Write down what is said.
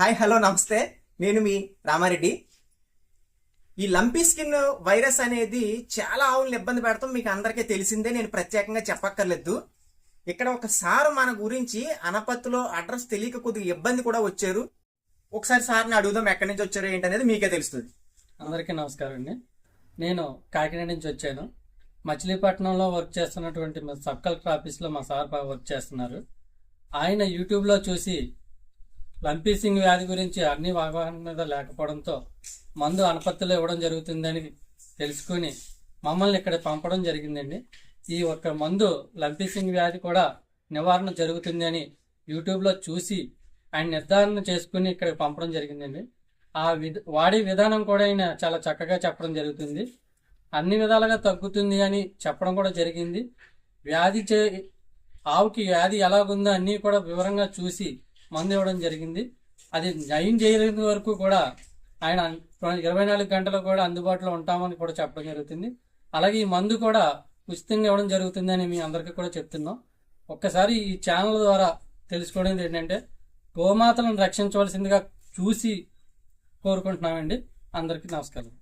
Hi hello నమస్తే. నేను మీ రామారెడ్డి. ఈ లంపీ స్కిన్ వైరస్ అనేది చాలా ఆవులను ఇబ్బంది పెడతాం మీకు అందరికీ తెలిసిందే. నేను ప్రత్యేకంగా చెప్పక్కర్లేదు. ఇక్కడ ఒక సార్ మన గురించి అనపత్తులో అడ్రస్ తెలియక కొద్దిగా ఇబ్బంది కూడా వచ్చారు. ఒకసారి సార్ని అడుగుదాం ఎక్కడి నుంచి వచ్చారో ఏంటనేది మీకే తెలుస్తుంది. అందరికీ నమస్కారం అండి. నేను కాకినాడ నుంచి వచ్చాను. మచిలీపట్నంలో వర్క్ చేస్తున్నటువంటి మా సబ్ కలెక్టర్ ఆఫీస్లో మా సార్ బాగా వర్క్ చేస్తున్నారు. ఆయన యూట్యూబ్లో చూసి లంపీ సింగ్ వ్యాధి గురించి అన్ని అవగాహన మీద లేకపోవడంతో మందు అనపత్తిలో ఇవ్వడం జరుగుతుందని తెలుసుకుని మమ్మల్ని ఇక్కడ పంపడం జరిగిందండి. ఈ ఒక్క మందు లంపీ సింగ్ వ్యాధి కూడా నివారణ జరుగుతుందని యూట్యూబ్లో చూసి ఆయన నిర్ధారణ చేసుకుని ఇక్కడ పంపడం జరిగిందండి. ఆ విధ వాడే విధానం కూడా ఆయన చాలా చక్కగా చెప్పడం జరుగుతుంది. అన్ని విధాలుగా తగ్గుతుంది అని చెప్పడం కూడా జరిగింది. వ్యాధి చే ఆవుకి వ్యాధి ఎలాగుందో అన్నీ కూడా వివరంగా చూసి మందు ఇవ్వడం జరిగింది. అది జైన్ చేయలేని వరకు కూడా ఆయన ఇరవై నాలుగు గంటలు కూడా అందుబాటులో ఉంటామని కూడా చెప్పడం జరుగుతుంది. అలాగే ఈ మందు కూడా ఉచితంగా ఇవ్వడం జరుగుతుందని మీ అందరికీ కూడా చెప్తున్నాం. ఒక్కసారి ఈ ఛానల్ ద్వారా తెలుసుకోవడం ఏంటంటే గోమాతలను రక్షించవలసిందిగా చూసి కోరుకుంటున్నామండి. అందరికీ నమస్కారం.